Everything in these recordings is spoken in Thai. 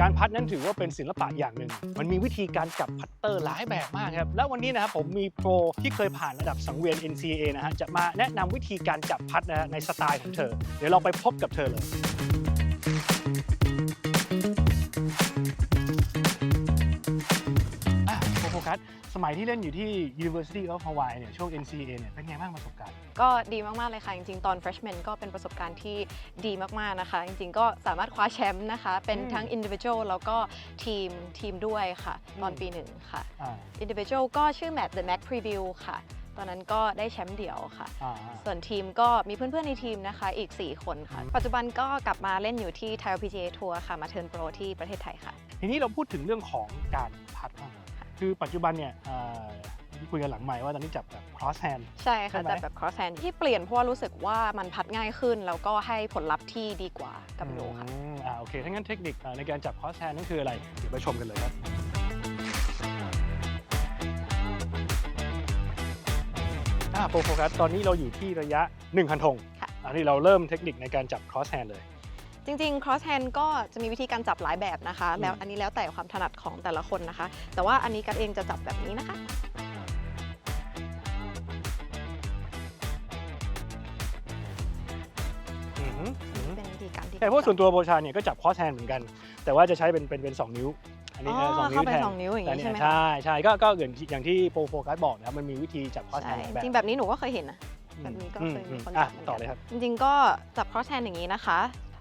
การพัดนั้นถือว่าเป็นศิลปะอย่างหนึ่ง มันมีวิธีการจับพัตเตอร์หลายแบบมากครับ แล้ววันนี้นะครับผมมีโปรที่เคยผ่านระดับสังเวียน NCA นะฮะ จะมาแนะนำวิธีการจับพัดนะฮะในสไตล์ของเธอ เดี๋ยวเราไปพบกับเธอเลย มัยที่เล่นอยู่ที่ University of Hawaii เนี่ยช่วง NCAA เนี่ยเป็นไงบ้างประสบการณ์ ก็ดีมาก ๆ เลยค่ะ จริง ๆ ตอน freshman ก็เป็นประสบการณ์ที่ดีมาก ๆ นะคะ จริง ๆ ก็สามารถคว้าแชมป์นะคะ เป็นอืมทั้ง individual แล้วก็ทีมทีมด้วยค่ะ ตอนอืมปีหนึ่งค่ะ อ่า individual ก็ชื่อ Matt the Mac Preview ค่ะ ตอนนั้นก็ได้แชมป์เดี่ยวค่ะ อ่า ส่วนทีมก็มีเพื่อนๆในทีมนะคะอีก 4 คนค่ะอืมปัจจุบันก็กลับมาเล่นอยู่ที่ Thai PGA Tour ค่ะ มาเทิร์นโปรที่ประเทศไทยค่ะ ทีนี้เราพูดถึงเรื่องของการพัดบ้าง คือปัจจุบันเนี่ยเอ่อที่คุยกันหลังใหม่ว่าตอนนี้จับแบบ cross hand ใช่ใช่ค่ะไหมแต่แบบ cross hand ที่เปลี่ยนเพราะว่ารู้สึกว่ามันพัดง่ายขึ้น แล้วก็ให้ผลลัพธ์ที่ดีกว่ากับโนค่ะอืมอ่าโอเคถ้างั้นเทคนิคเอ่อในการจับ cross hand นั่นคืออะไร เดี๋ยวไปชมกันเลยครับอ่าโปรโฟกัสตอนนี้เราอยู่ที่ระยะ1คันธงค่ะอันนี้เราเริ่มเทคนิคในการจับ cross hand เลย จริงๆ cross hand ก็จะมีวิธีการจับหลายแบบนะคะอืมแล้วอันนี้แล้วแต่ความถนัดของแต่ละคนนะคะ แต่ว่าอันนี้กันเองจะจับแบบนี้นะคะ อือหืออือหือเป็นวิธีการที่แต่เพราะส่วนตัวโบชาเนี่ยก็จับ cross hand เหมือนกัน แต่ว่าจะใช้เป็นเป็นเป็นสองนิ้ว อันอ๋นี้อเออสองนิ้เข้าวไปแทนสองนิ้วอย่างแต่นี้เนี่ใช่ยไหมคะใช่ใช่ก็ก็อย่างที่อย่างที่โปรโฟกัสบอกนะครับมันมีวิธีจับ cross ใช่ hand หลายแบบจริงๆแบบนี้หนูก็เคยเห็นนะ แบบนี้ก็เคยมีคนอะจับเหมือนต่กัอนเลยครับ จริงๆก็จับ cross hand อย่างนี้นะคะ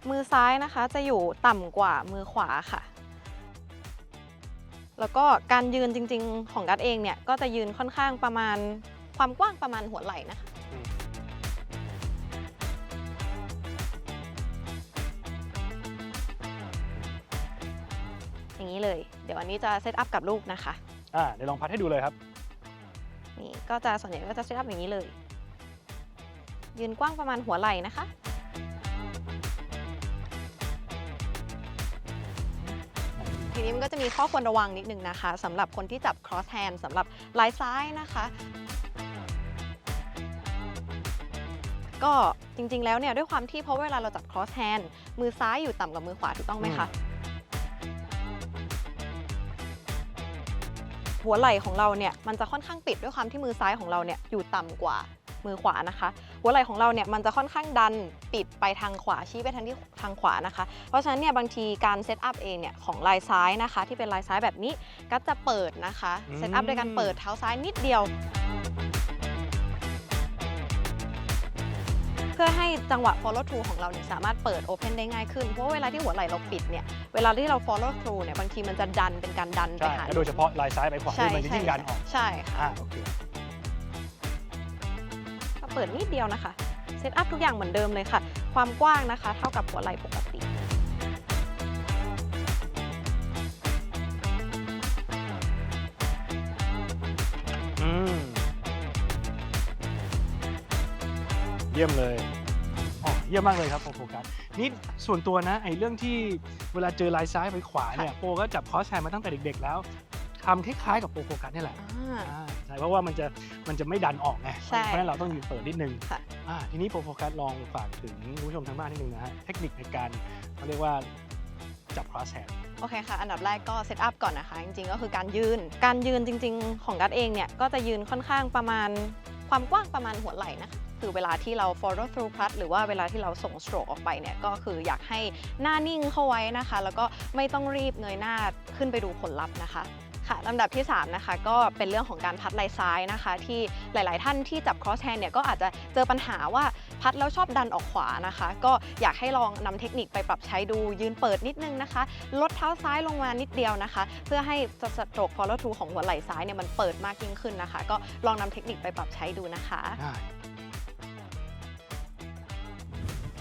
มือซ้ายนะคะจะอยู่ต่ำกว่ามือขวาค่ะ แล้วก็การยืนจริงๆของกัดเองเนี่ยก็จะยืนค่อนข้างประมาณความกว้างประมาณหัวไหล่นะคะอืมอย่างนี้เลย เดี๋ยวอันนี้จะเซตอัพกับลูกนะคะ อ่าเดี๋ยวลองพัดให้ดูเลยครับ นี่ก็จะส่วนใหญ่ก็จะเซตอัพอย่างนี้เลย ยืนกว้างประมาณหัวไหล่นะคะ นี้มันก็จะมีข้อควรระวังนิดนึงนะคะสำหรับคนที่จับ cross hand สำหรับลายซ้ายนะคะ ก็จริงๆแล้วเนี่ยด้วยความที่เพราะเวลาเราจับ cross hand มือซ้ายอยู่ต่ำกว่ามือขวาถูกต้องไหมคะ หัวไหล่ของเราเนี่ยมันจะค่อนข้างปิดด้วยความที่มือซ้ายของเราเนี่ยอยู่ต่ำกว่า มือขวานะคะ หัวไหล่ของเราเนี่ยมันจะค่อนข้างดันปิดไปทางขวาชี้ไปทางที่ทางขวานะคะ เพราะฉะนั้นเนี่ยบางทีการเซตอัพเองเนี่ยของลายซ้ายนะคะ ที่เป็นลายซ้ายแบบนี้ก็จะเปิดนะคะอืมเซตอัพด้วยการเปิดเท้าซ้ายนิดเดียวเพื่อให้จังหวะ follow through ของเราเนี่ยสามารถเปิด open ได้ง่ายขึ้น เพราะว่าเวลาที่หัวไหล่เราปิดเนี่ยเวลาที่เรา follow through เนี่ยบางทีมันจะดันเป็นการดันไปใช่หาแล้วโดยเฉพาะลายซ้ายไปขวาใช่นี่มันจะใช่ยิ่งดันออกใช่ค่ะอ่าโอเคก็ เปิดนิดเดียวนะคะ เซตอัพทุกอย่างเหมือนเดิมเลยค่ะ ความกว้างนะคะ เท่ากับหัวไหล่ปกติ อืม เยี่ยมเลยอ๋อเยี่ยมมากเลยครับโปรโฟกัสนี่ส่วนตัวนะไอ้เรื่องที่เวลาเจอลายซ้ายไปขวาเนี่ยโปรก็จับคอสแฮนมาตั้งแต่เด็กๆแล้ว ทำคล้ายๆกับโปรโฟกัสนี่แหละอ่าอ่าใช่เพราะว่ามันจะมันจะไม่ดันออกไงใช่เพราะฉะนั้นเราต้องยืนเปิดนิดนึงค่ะ อ่าทีนี้โปรโฟกัสลองฝากถึงคุณผู้ชมทางบ้านนิดนึงนะฮะเทคนิคในการเขาเรียกว่าจับคอสแฮน โอเคค่ะ อันดับแรกก็เซตอัพก่อนนะคะ จริงๆ ก็คือการยืน การยืนจริง ๆ ของกัดเองเนี่ย ก็จะยืนค่อนข้างประมาณความกว้างประมาณหัวไหล่นะคะคือเวลาที่เรา follow through putt หรือว่าเวลาที่เราส่ง stroke ออกไปเนี่ย ก็คืออยากให้หน้านิ่งเข้าไว้นะคะ แล้วก็ไม่ต้องรีบเงยหน้าขึ้นไปดูผลลัพธ์นะคะ ค่ะลำดับที่ 3 นะคะ ก็เป็นเรื่องของการพัดไหล่ซ้ายนะคะ ที่หลาย ๆ ท่านที่จับ cross hand เนี่ยก็อาจจะเจอปัญหาว่าพัดแล้วชอบดันออกขวานะคะ ก็อยากให้ลองนำเทคนิคไปปรับใช้ดูยืนเปิดนิดนึงนะคะ ลดเท้าซ้ายลงมานิดเดียวนะคะ เพื่อให้สโตรก follow through ของหัวไหล่ซ้ายเนี่ยมันเปิดมากยิ่งขึ้นนะคะ ก็ลองนำเทคนิคไปปรับใช้ดูนะคะได้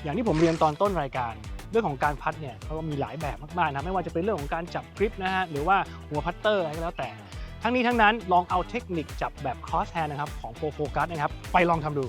อย่างที่ผมเรียนตอนต้นรายการ เรื่องของการพัดเนี่ยเขาก็มีหลายแบบมากๆนะไม่ว่าจะเป็นเรื่องของการจับกริปนะฮะหรือว่าหัวพัตเตอร์อะไรก็แล้วแต่ ทั้งนี้ทั้งนั้นลองเอาเทคนิคจับแบบ cross hand นะครับของ Pro Focus นะครับไปลองทำดู